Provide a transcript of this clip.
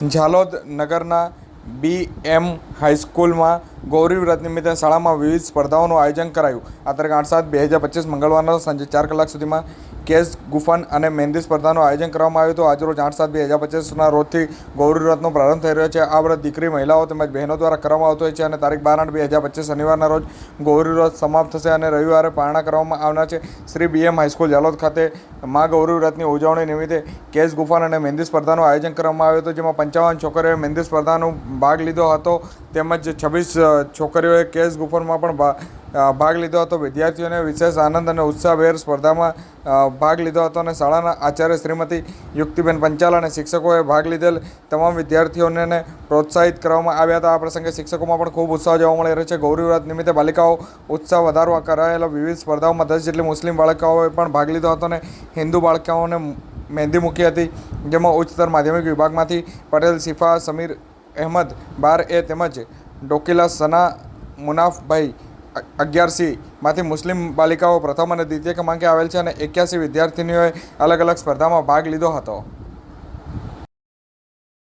ઝાલોદ નગરના બી એમ હાઈસ્કૂલમાં ગૌરી વ્રત નિમિત્તે શાળામાં વિવિધ સ્પર્ધાઓનું આયોજન કરાયું. આ તારીખ આઠ સાત બે હજાર પચીસ મંગળવારના સાંજે ચાર કલાક સુધીમાં કેસ, ગુફન અને મહેંદી સ્પર્ધાનું આયોજન કરવામાં આવ્યું હતું. આજરોજ આઠ સાત બે હજાર પચીસના રોજથી ગૌરી વ્રતનો પ્રારંભ થઈ રહ્યો છે. આ વ્રત દીકરી, મહિલાઓ તેમજ બહેનો દ્વારા કરવામાં આવતો હોય છે અને તારીખ બાર આઠ બે હજાર પચીસ શનિવારના રોજ ગૌરી વ્રત સમાપ્ત થશે અને રવિવારે પારણા કરવામાં આવનાર છે. Shri B M high school Jalod ખાતે મા ગૌરી વ્રતની ઉજવણી નિમિત્તે કેસ, ગુફાન અને મહેંદી સ્પર્ધાનું આયોજન કરવામાં આવ્યું હતું, જેમાં પંચાવન છોકરીઓએ મહેંદી સ્પર્ધાનો ભાગ લીધો હતો. તેમજ છવ્વીસ છોકરીઓએ કેસ ગુફનમાં પણ ભાગ લીધો હતો. વિદ્યાર્થીઓને વિશેષ આનંદ અને ઉત્સાહભેર સ્પર્ધામાં ભાગ લીધો હતો અને શાળાના આચાર્ય શ્રીમતી યુક્તિબેન પંચાલ અને શિક્ષકોએ ભાગ લીધેલ તમામ વિદ્યાર્થીઓને પ્રોત્સાહિત કરવામાં આવ્યા હતા. આ પ્રસંગે શિક્ષકોમાં પણ ખૂબ ઉત્સાહ જોવા મળી રહ્યો છે. ગૌરીવ્રત નિમિત્તે બાલિકાઓ ઉત્સાહ વધારવા કરાયેલા વિવિધ સ્પર્ધાઓમાં દસ જેટલી મુસ્લિમ બાળકાઓએ પણ ભાગ લીધો હતો અને હિન્દુ બાળકાઓને મહેંદી મૂકી હતી. જેમાં ઉચ્ચતર માધ્યમિક વિભાગમાંથી પટેલ, શિફા, સમીર અહેમદ બાર એ તેમજ ડોકીલા સના મુનાફભાઈ અ- અગિયાર સી માંથી મુસ્લિમ બાલિકાઓ પ્રથમ અને દ્વિતીય ક્રમાંકે આવેલ છે અને એક્યાસી વિદ્યાર્થીનીઓએ અલગ અલગ સ્પર્ધામાં ભાગ લીધો હતો.